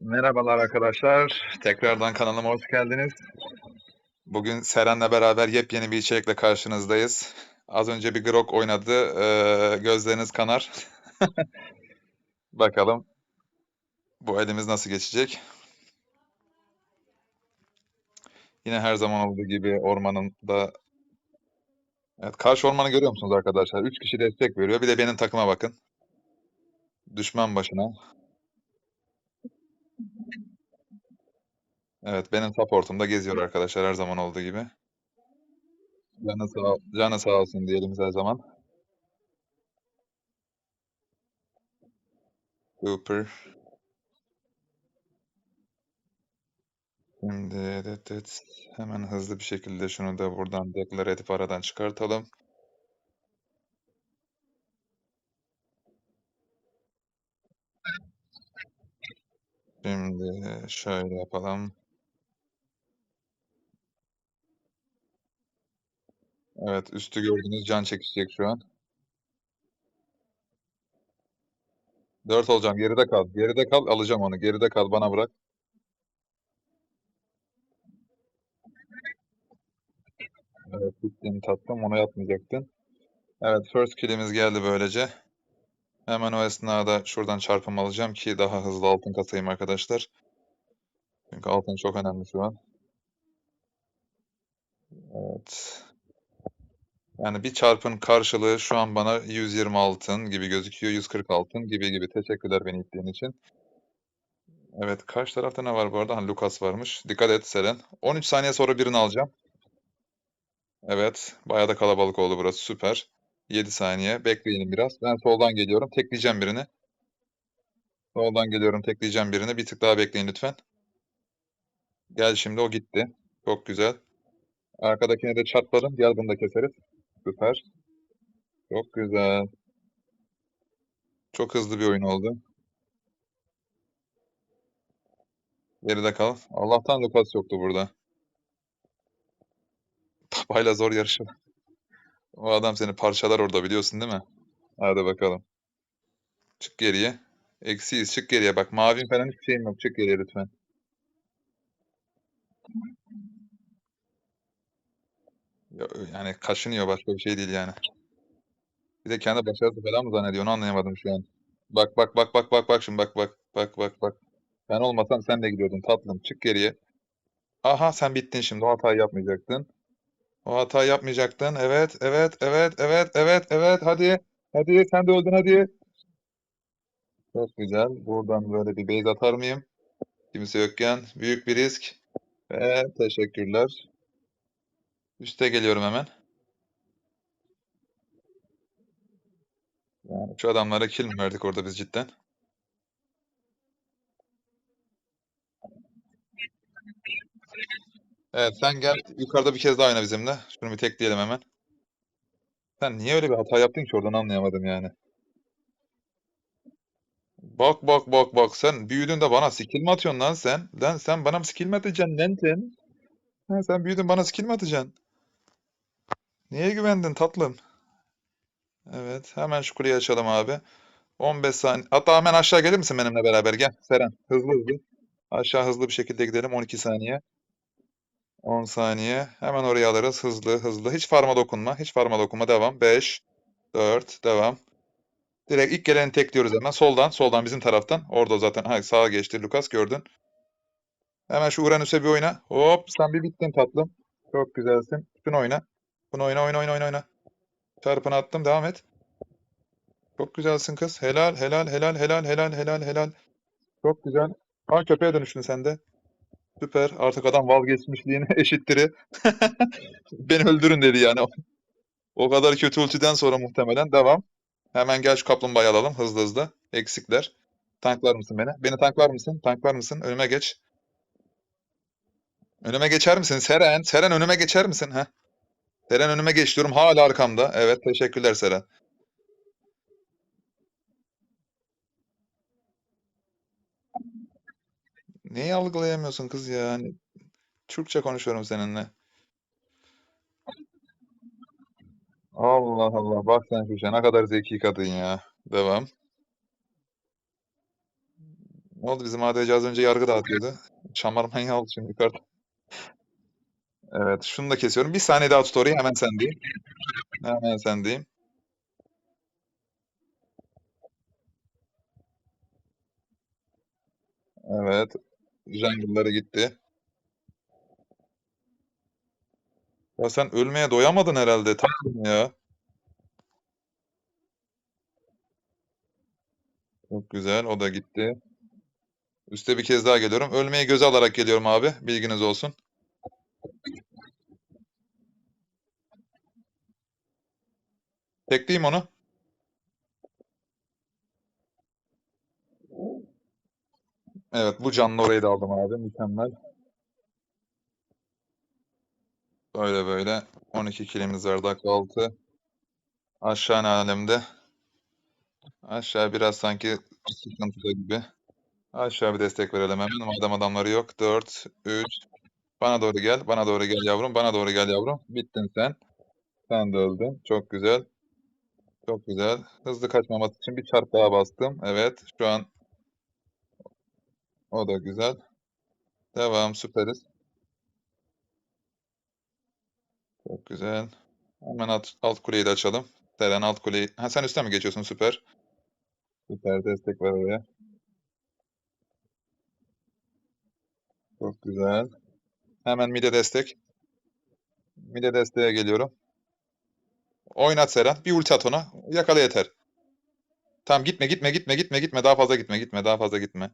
Merhabalar arkadaşlar. Tekrardan kanalıma hoş geldiniz. Bugün Seren'le beraber yepyeni bir içerikle karşınızdayız. Az önce bir Grok oynadı. Ee, gözleriniz kanar. Bakalım bu elimiz nasıl geçecek. Yine her zaman olduğu gibi ormanın da Evet, karşı ormanı görüyor musunuz arkadaşlar? 3 kişi destek veriyor. Bir de benim takıma bakın. Düşman başına. Evet, benim supportum da geziyor arkadaşlar her zaman olduğu gibi. Canı sağ, canı sağ olsun diyelim her zaman. Super. Şimdi evet, evet, hemen hızlı bir şekilde şunu da buradan deklar edip aradan çıkartalım. Şimdi şöyle yapalım. Evet, üstü gördüğünüz can çekişecek şu an. 4 olacağım. Geride kal. Geride kal. Alacağım onu. Geride kal. Bana bırak. Evet, bittiğini tattım. Onu yapmayacaktın. Evet, first kill'imiz geldi böylece. Hemen o esnada şuradan çarpım alacağım ki daha hızlı altın kasayım arkadaşlar. Çünkü altın çok önemli şu an. Evet. Yani bir çarpın karşılığı şu an bana 120 altın gibi gözüküyor. 140 altın gibi gibi. Teşekkürler beni ittiğin için. Evet, karşı tarafta ne var bu arada? Ha, Lucas varmış. Dikkat et Seren. 13 saniye sonra birini alacağım. Evet, bayağı da kalabalık oldu burası. Süper. 7 saniye. Bekleyin biraz. Ben soldan geliyorum. Tekleyeceğim birini. Soldan geliyorum. Tekleyeceğim birini. Bir tık daha bekleyin lütfen. Gel şimdi. O gitti. Çok güzel. Arkadakine de çatladım. Gel bunu da keseriz. Süper. Çok güzel. Çok hızlı bir oyun oldu. Geride kal. Allah'tan Lucas yoktu burada. Papayla zor yarışı. O adam seni parçalar orada biliyorsun değil mi? Hadi bakalım. Çık geriye. Eksiyiz. Çık geriye. Bak mavim falan hiçbir şeyim yok. Çık geriye lütfen. Ya, Yani kaşınıyor başka bir şey değil yani. Bir de kendi başarısı falan mı zannediyor onu anlayamadım şu an. Bak bak bak bak bak bak şimdi bak bak bak bak bak. Ben olmasam sen de gidiyordun tatlım. Çık geriye. Aha sen bittin şimdi. O hatayı yapmayacaktın. O hatayı yapmayacaktın. Evet, evet, evet, evet, evet, evet. Hadi. Hadi sen de öldün hadi. Çok güzel. Buradan böyle bir base atar mıyım? Kimse yokken. Büyük bir risk. Ve teşekkürler. Üste geliyorum hemen. Yani şu adamlara kill mi verdik orada biz cidden? Evet sen gel yukarıda bir kez daha oyna bizimle. Şunu bir tekleyelim hemen. Sen niye öyle bir hata yaptın ki oradan anlayamadım yani. Bak bak bak bak sen büyüdün de bana skill mi atıyorsun lan sen? Lan sen bana skill mi atacaksın lan sen? Sen büyüdün bana skill mi atacaksın? Neye güvendin tatlım? Evet hemen şu kuleyi açalım abi. 15 saniye. Hatta hemen aşağı gelir misin benimle beraber? Gel Seren hızlı hızlı. Aşağı hızlı bir şekilde gidelim 12 saniye. 10 saniye. Hemen oraya alırız. Hızlı hızlı. Hiç farma dokunma. Hiç farma dokunma. Devam. 5, 4, devam. Direkt ilk geleni tekliyoruz hemen. Soldan. Soldan bizim taraftan. Orada zaten. Ha, sağa geçti. Lucas gördün. Hemen şu Uranüs'e bir oyna. Hop sen bir bittin tatlım. Çok güzelsin. Şunu oyna. Bunu oyna oyna oyna oyna oyna. Çarpını attım. Devam et. Çok güzelsin kız. Helal helal helal helal helal helal helal. Çok güzel. Ha köpeğe dönüştün sen de. Süper. Artık adam vazgeçmişliğini eşittiri. Beni öldürün dedi yani. O kadar kötü ultiden sonra muhtemelen. Devam. Hemen gel şu kaplumbağayı alalım hızlı hızlı. Eksikler. Tanklar mısın beni? Beni tanklar mısın? Tanklar mısın? Önüme geç. Önüme geçer misin? Seren. Seren önüme geçer misin? Heh. Seren önüme geç diyorum. Hala arkamda. Evet teşekkürler Seren. Neyi algılayamıyorsun kız ya? Hani Türkçe konuşuyorum seninle. Allah Allah. Bak sen şu işe ne kadar zeki kadın ya. Devam. Ne oldu bizim ADC az önce yargı dağıtıyordu. Şamar manyağı oldu şimdi yukarıda. Evet şunu da kesiyorum. Bir saniye daha tut orayı hemen sendeyim. Hemen sendeyim. Evet. Jungle'ları gitti. Ya sen ölmeye doyamadın herhalde tatlım ya. Çok güzel. O da gitti. Üste bir kez daha geliyorum. Ölmeyi göze alarak geliyorum abi. Bilginiz olsun. Tekleyeyim onu. Evet bu canlı orayı da aldım abi. Mükemmel. Böyle böyle. 12 kilimiz var dakika 6. Aşağı ne alemde? Aşağı biraz sanki sıkıntıda gibi. Aşağı bir destek verelim hemen. Madem adamları yok. 4, 3. Bana doğru gel. Bana doğru gel yavrum. Bana doğru gel yavrum. Bittin sen. Sen de öldün. Çok güzel. Çok güzel. Hızlı kaçmaması için bir çarp daha bastım. Evet. Şu an o da güzel. Devam. Süperiz. Çok güzel. Hemen alt, alt kuleyi de açalım. Seren alt kuleyi. Ha sen üstte mi geçiyorsun? Süper. Süper destek ver oraya. Çok güzel. Hemen mide destek. Mide desteğe geliyorum. Oynat Seren. Bir ulti at ona. Yakala yeter. Tamam gitme gitme gitme gitme gitme. Daha fazla gitme gitme. Daha fazla gitme.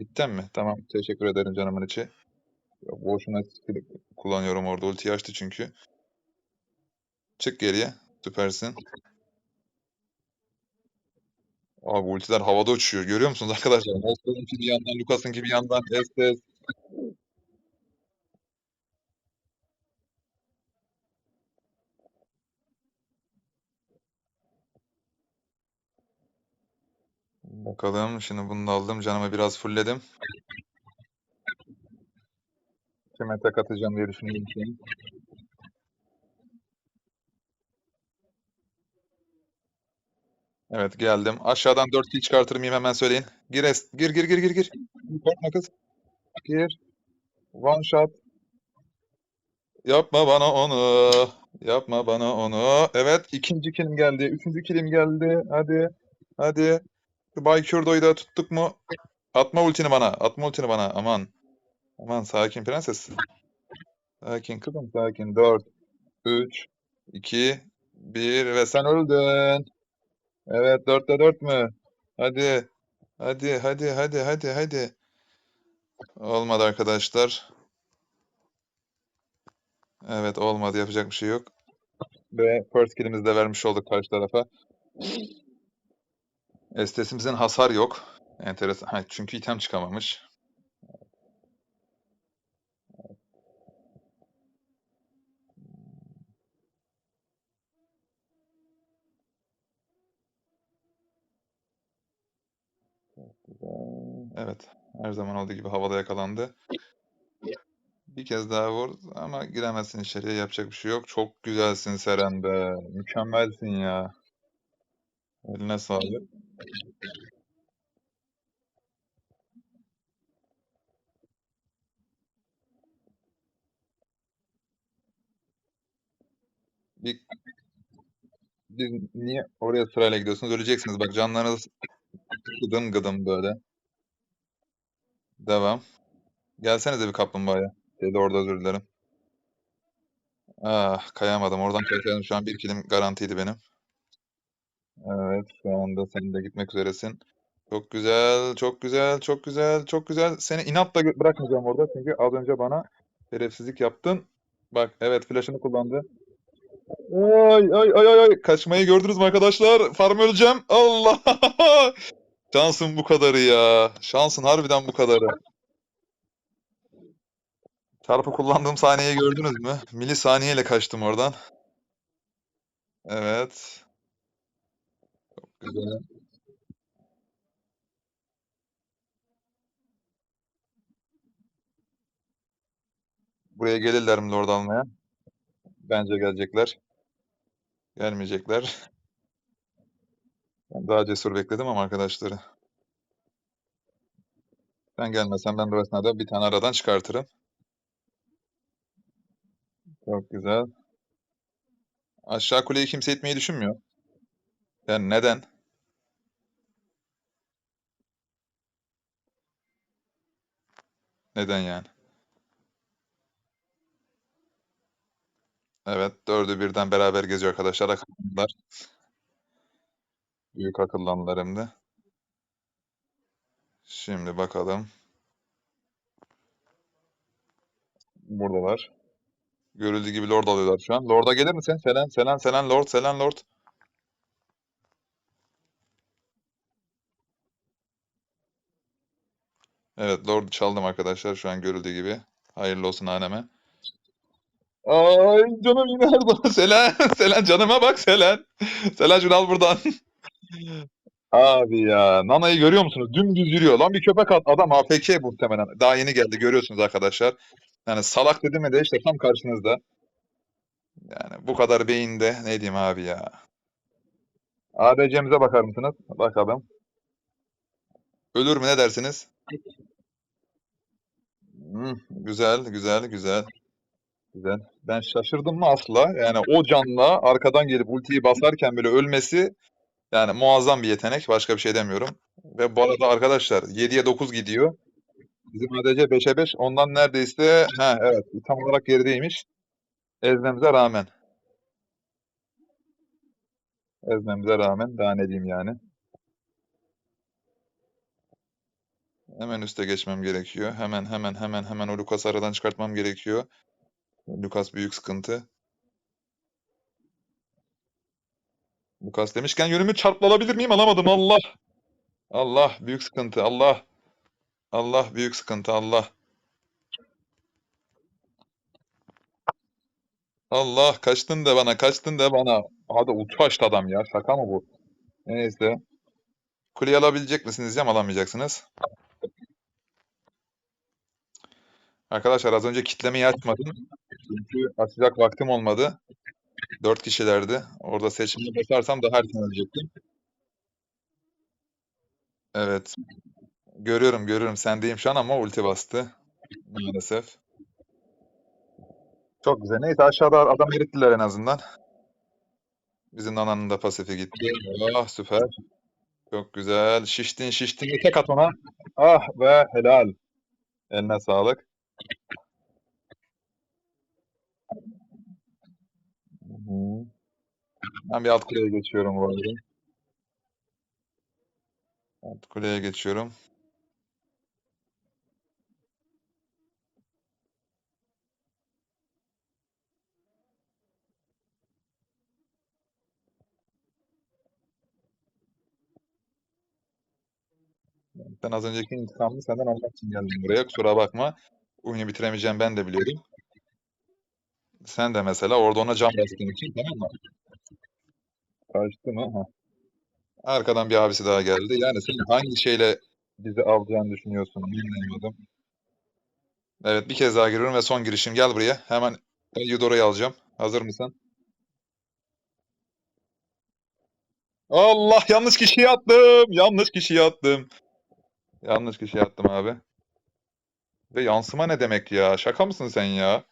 Gittin mi? Tamam. Teşekkür ederim canımın içi. Ya, boşuna skill kullanıyorum orada. Ultiyi açtı çünkü. Çık geriye. Süpersin. Abi ultiler havada uçuyor. Görüyor musunuz arkadaşlar? Oscar'ınki bir yandan, Lucas'ınki bir yandan. Estes. Bakalım. Şimdi bunu da aldım. Canımı biraz fullledim. Kime tek atacağım diye düşünüyorum şimdi. Evet geldim. Aşağıdan 4 kill çıkartır mıyım hemen söyleyin. Gir, gir, gir, gir, gir, gir. Korkma kız. Gir. One shot. Yapma bana onu. Yapma bana onu. Evet ikinci kilim geldi. Üçüncü kilim geldi. Hadi. Hadi. Şu Baykurdo'yu da tuttuk mu? Atma ultini bana. Atma ultini bana. Aman. Aman sakin prenses. Sakin kızım sakin. 4, 3, 2, 1 ve sen öldün. Evet 4'te 4 mü? Hadi. Hadi hadi hadi hadi hadi. Olmadı arkadaşlar. Evet olmadı yapacak bir şey yok. Ve first kill'imizi de vermiş olduk karşı tarafa. Estesimizin hasar yok. Enteresan. Ha, çünkü item çıkamamış. Evet. Her zaman olduğu gibi havada yakalandı. Bir kez daha vur ama giremezsin içeriye. Yapacak bir şey yok. Çok güzelsin Seren be. Mükemmelsin ya. Eline sağlık. Bir, bir niye oraya sırayla gidiyorsunuz? Öleceksiniz. Bak canlarınız gıdım gıdım böyle. Devam. Gelsenize bir kaplumbağaya. Şeyde orada özür dilerim. Ah kayamadım. Oradan kaçarım. Şu an bir kilim garantiydi benim. Evet şu anda sen de gitmek üzeresin. Çok güzel, çok güzel, çok güzel, çok güzel. Seni inatla bırakmayacağım orada çünkü az önce bana şerefsizlik yaptın. Bak evet flash'ını kullandı. Ay ay ay ay ay kaçmayı gördünüz mü arkadaşlar? Farm öleceğim. Allah! Şansın bu kadarı ya. Şansın harbiden bu kadarı. Çarpı kullandığım saniyeyi gördünüz mü? Milisaniyeyle kaçtım oradan. Evet. Buraya gelirler mi Lord almaya? Bence gelecekler. Gelmeyecekler. Ben daha cesur bekledim ama arkadaşları. Sen gelmesen ben bu esnada bir tane aradan çıkartırım. Çok güzel. Aşağı kuleyi kimse itmeyi düşünmüyor. Yani neden? Neden yani? Evet, dördü birden beraber geziyor arkadaşlar. Akıllılar. Büyük akıllandılar hem de. Şimdi bakalım. Buradalar. Görüldüğü gibi Lord alıyorlar şu an. Lord'a gelir misin? Selen, Selen, Selen Lord, Selen Lord. Evet, Lord çaldım arkadaşlar şu an görüldüğü gibi. Hayırlı olsun haneme. Ay canım yine her zaman Selen, Selen canıma bak Selen. Selen şunu al buradan. Abi ya Nana'yı görüyor musunuz? Dümdüz yürüyor. Lan bir köpek at. Adam AFK muhtemelen. Daha yeni geldi görüyorsunuz arkadaşlar. Yani salak dedi mi de işte tam karşınızda. Yani bu kadar beyinde ne diyeyim abi ya. ADC'mize bakar mısınız? Bakalım. Ölür mü ne dersiniz? Hmm, güzel, güzel, güzel. Güzel. Ben şaşırdım mı asla? Yani o canla arkadan gelip ultiyi basarken böyle ölmesi yani muazzam bir yetenek. Başka bir şey demiyorum. Ve bu arada arkadaşlar 7'ye 9 gidiyor. Bizim ADC 5'e 5. Ondan neredeyse ha evet tam olarak gerideymiş. Ezmemize rağmen. Ezmemize rağmen daha ne diyeyim yani. Hemen üste geçmem gerekiyor. Hemen hemen hemen hemen o Lucas'ı aradan çıkartmam gerekiyor. Lucas büyük sıkıntı. Lucas demişken yönümü çarpla alabilir miyim? Alamadım. Allah. Allah büyük sıkıntı. Allah. Allah büyük sıkıntı. Allah. Allah kaçtın da bana. Kaçtın da bana. Hadi ulti açtı adam ya. Şaka mı bu? Neyse. Kuleyi alabilecek misiniz diyeceğim. Alamayacaksınız. Arkadaşlar az önce kitlemeyi açmadım. Çünkü açacak vaktim olmadı. Dört kişilerdi. Orada seçimde basarsam daha erken ölecektim. Evet. Görüyorum görüyorum. Sendeyim şu an ama ulti bastı. Maalesef. Çok güzel. Neyse aşağıda adam erittiler en azından. Bizim Nana'nın da pasifi gitti. Ah süper. Çok güzel. Şiştin şiştin. Tek at ona. Ah be helal. Eline sağlık. Ben bir alt kuleye geçiyorum bu arada. Alt kuleye geçiyorum. Ben az önceki intikamını senden almak için geldim buraya. Kusura bakma. Oyunu bitiremeyeceğim ben de biliyorum. Sen de mesela orada ona can bastığın için tamam mı? Kaçtı mı? Ha. Arkadan bir abisi daha geldi. Yani sen hangi şeyle bizi alacağını düşünüyorsun? Bilmiyorum. Evet bir kez daha giriyorum ve son girişim. Gel buraya. Hemen Eudora'yı alacağım. Hazır mısın? Allah yanlış kişiye attım. Yanlış kişiye attım. Yanlış kişiye attım abi. Ve yansıma ne demek ya? Şaka mısın sen ya?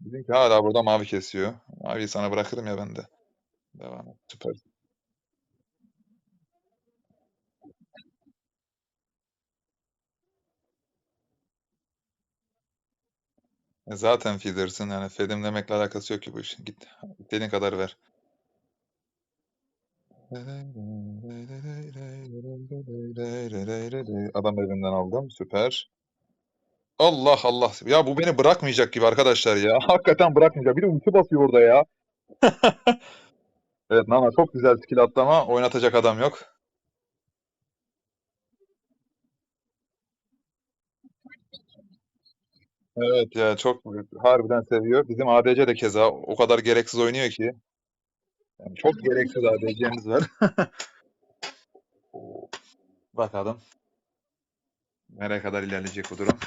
Bizimki hala burada mavi kesiyor. Maviyi sana bırakırım ya ben de. Devam et. Süper. E zaten feeder'sın yani fedim demekle alakası yok ki bu işin. Git istediğin kadar ver. Adam evinden aldım. Süper. Allah Allah. Ya bu beni bırakmayacak gibi arkadaşlar ya. Hakikaten bırakmayacak. Bir de ulti basıyor orada ya. evet Nana çok güzel skill attı ama oynatacak adam yok. Evet ya çok harbiden seviyor. Bizim ADC de keza o kadar gereksiz oynuyor ki. Yani çok gereksiz ADC'miz var. Bakalım. Nereye kadar ilerleyecek bu durum?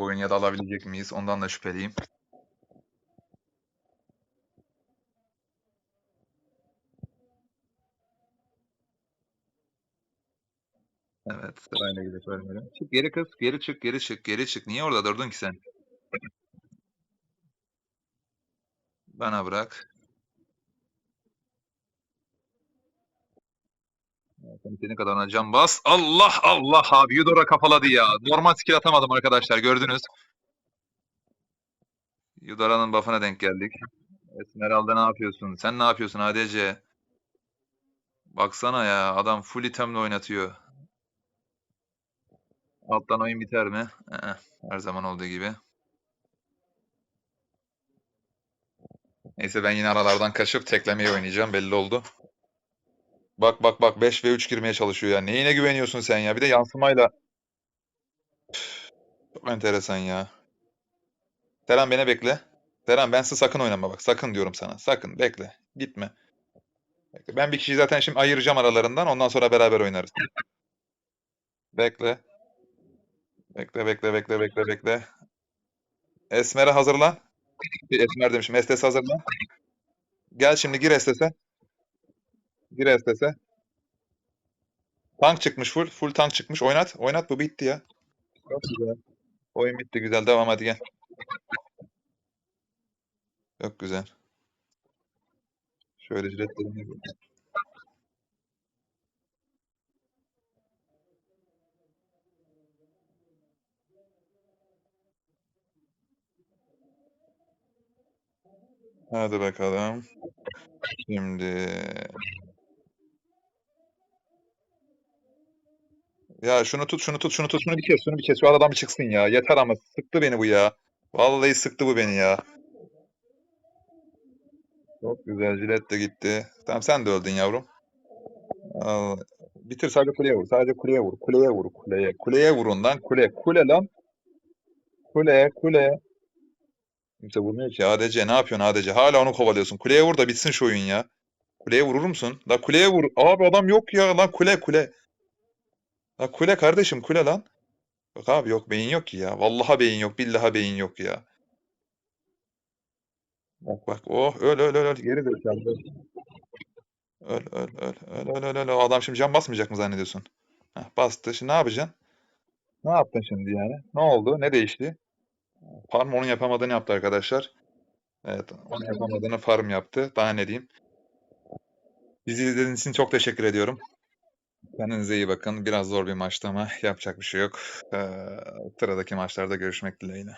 bu oyunu ya da alabilecek miyiz? Ondan da şüpheliyim. Evet, sırayla gidip ölmedim. Çık geri kız, geri çık, geri çık, geri çık. Niye orada durdun ki sen? Bana bırak. Sen senin kadarına can bas. Allah Allah abi. Yudora kafaladı ya. Normal skill atamadım arkadaşlar. Gördünüz. Yudora'nın buff'ına denk geldik. Esmeralda ne yapıyorsun? Sen ne yapıyorsun ADC? Baksana ya. Adam full itemle oynatıyor. Alttan oyun biter mi? Ee, her zaman olduğu gibi. Neyse ben yine aralardan kaçıp teklemeyi oynayacağım. Belli oldu. Bak bak bak 5 ve 3 girmeye çalışıyor ya. Neyine güveniyorsun sen ya? Bir de yansımayla. Üf, Çok enteresan ya. Seren beni bekle. Seren bensiz sakın oynama bak. Sakın diyorum sana. Sakın bekle. Gitme. Bekle. Ben bir kişiyi zaten şimdi ayıracağım aralarından. Ondan sonra beraber oynarız. Bekle. Bekle bekle bekle bekle bekle. Esmer'e hazırlan. Esmer demişim. Estes hazırlan. Gel şimdi gir Estes'e. Gir Estes'e. Tank çıkmış full. Full tank çıkmış. Oynat. Oynat bu bitti ya. Çok güzel. Oyun bitti güzel. Devam hadi gel. Çok güzel. Şöyle jiletlerimi Hadi bakalım. Şimdi ya şunu tut, şunu tut, şunu tut, şunu bir kes, şunu bir kes. Şu aradan bir çıksın ya. Yeter ama sıktı beni bu ya. Vallahi sıktı bu beni ya. Çok güzel. Jilet de gitti. Tamam sen de öldün yavrum. Al. Bitir sadece kuleye vur. Sadece kuleye vur. Kuleye vur. Kuleye. Kuleye vurun lan. Kule. Kule lan. Kule. Kule. Kimse vurmuyor ki. ADC ne yapıyorsun ADC? Hala onu kovalıyorsun. Kuleye vur da bitsin şu oyun ya. Kuleye vurur musun? La kuleye vur. Abi adam yok ya. Lan kule kule. La kule kardeşim kule lan. Yok abi yok beyin yok ki ya. Vallahi beyin yok. Billahi beyin yok ya. Bak bak. Oh öl öl öl öl. Geri zekalı. Öl öl öl öl öl öl öl. O adam şimdi can basmayacak mı zannediyorsun? Heh, bastı. Şimdi ne yapacaksın? Ne yaptın şimdi yani? Ne oldu? Ne değişti? Farm onun yapamadığını yaptı arkadaşlar. Evet, onun yapamadığını farm yaptı. Daha ne diyeyim? Bizi izlediğiniz için çok teşekkür ediyorum. Kendinize iyi bakın. Biraz zor bir maçtı ama yapacak bir şey yok. Ee, sıradaki maçlarda görüşmek dileğiyle.